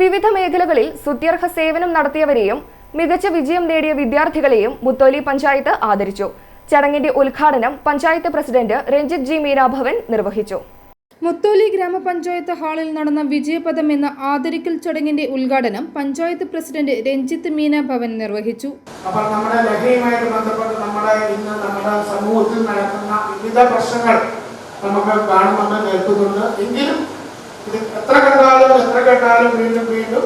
വിവിധ മേഖലകളിൽ സുത്യർഹ സേവനം നടത്തിയവരെയും മികച്ച വിജയം നേടിയ വിദ്യാർത്ഥികളെയും മുത്തോലി പഞ്ചായത്ത് ആദരിച്ചു. ചടങ്ങിന്റെ ഉദ്ഘാടനം പഞ്ചായത്ത് പ്രസിഡന്റ് രഞ്ജിത് ജി മീരാഭവൻ നിർവഹിച്ചു. മുത്തോലി ഗ്രാമപഞ്ചായത്ത് ഹാളിൽ നടന്ന വിജയപദം എന്ന ആദരിക്കൽ ചടങ്ങിന്റെ ഉദ്ഘാടനം പഞ്ചായത്ത് പ്രസിഡന്റ് രഞ്ജിത്ത് മീന ഭവൻ നിർവഹിച്ചു. അപ്പോൾ നമ്മുടെ ലഹരിയുമായിട്ട് ബന്ധപ്പെട്ട് നമ്മുടെ ഇന്ന് നമ്മുടെ സമൂഹത്തിൽ നടക്കുന്ന വിവിധ പ്രശ്നങ്ങൾ നമുക്ക് കാണുന്നുണ്ട് കേൾക്കുന്നുണ്ട്. എങ്കിലും ഇത് എത്ര കണ്ടാലും എത്ര കണ്ടാലും വീണ്ടും വീണ്ടും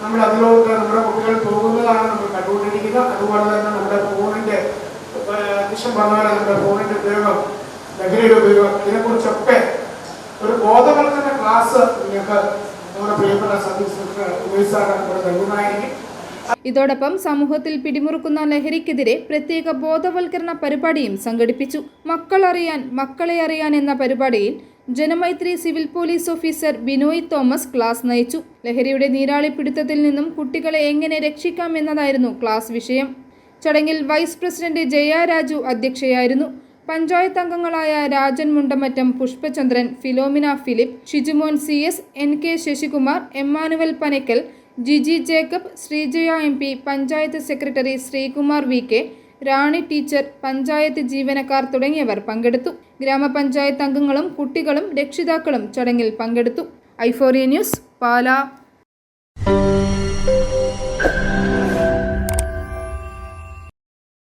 നമ്മൾ അതിലോട്ട് നമ്മുടെ കുട്ടികൾ പോകുന്നതാണ് നമ്മൾ കണ്ടുകൊണ്ടിരിക്കുന്നത്. അതുപോലെ തന്നെ നമ്മുടെ ഫോണിന്റെ ദിശം പറഞ്ഞ പോലെ നമ്മുടെ ഫോണിന്റെ ഉപയോഗം ലഹരിയുടെ ഉപയോഗം ഇതിനെക്കുറിച്ചൊക്കെ ഒരു ബോധവൽക്കരണ ക്ലാസ് നിങ്ങൾക്ക് നമ്മുടെ പ്രിയപ്പെട്ട സർവീസ് സാറാണ് ഇവിടെ നൽകുന്നതായിരിക്കും. ഇതോടൊപ്പം സമൂഹത്തിൽ പിടിമുറുക്കുന്ന ലഹരിക്കെതിരെ പ്രത്യേക ബോധവൽക്കരണ പരിപാടിയും സംഘടിപ്പിച്ചു. മക്കൾ അറിയാൻ മക്കളെ അറിയാൻ എന്ന പരിപാടിയിൽ Janamaithri civil police officer Binoy Thomas class നയിച്ചു. ലഹരിയുടെ നീരാളിപ്പിടുത്തത്തിൽ നിന്നും കുട്ടികളെ എങ്ങനെ രക്ഷിക്കാം എന്നതായിരുന്നു ക്ലാസ് വിഷയം. ചടങ്ങിൽ വൈസ് പ്രസിഡന്റ് ജയ രാജു അധ്യക്ഷയായിരുന്നു. പഞ്ചായത്ത് അംഗങ്ങളായ Rajan Mundamattam Pushpachandran Philomina Philip Shijumon C S N K Sasikumar Emmanuel Panackal Jiji Jacob Sreejaya M P panchayat secretary Sreekumar V K Rani teacher panchayat ജീവനക്കാർ തുടങ്ങിയവർ പങ്കെടുത്തു. ഗ്രാമപഞ്ചായത്ത് അംഗങ്ങളും കുട്ടികളും രക്ഷിതാക്കളും ചടങ്ങിൽ പങ്കെടുത്തു. ഐഫോറിയ ന്യൂസ് പാലാ.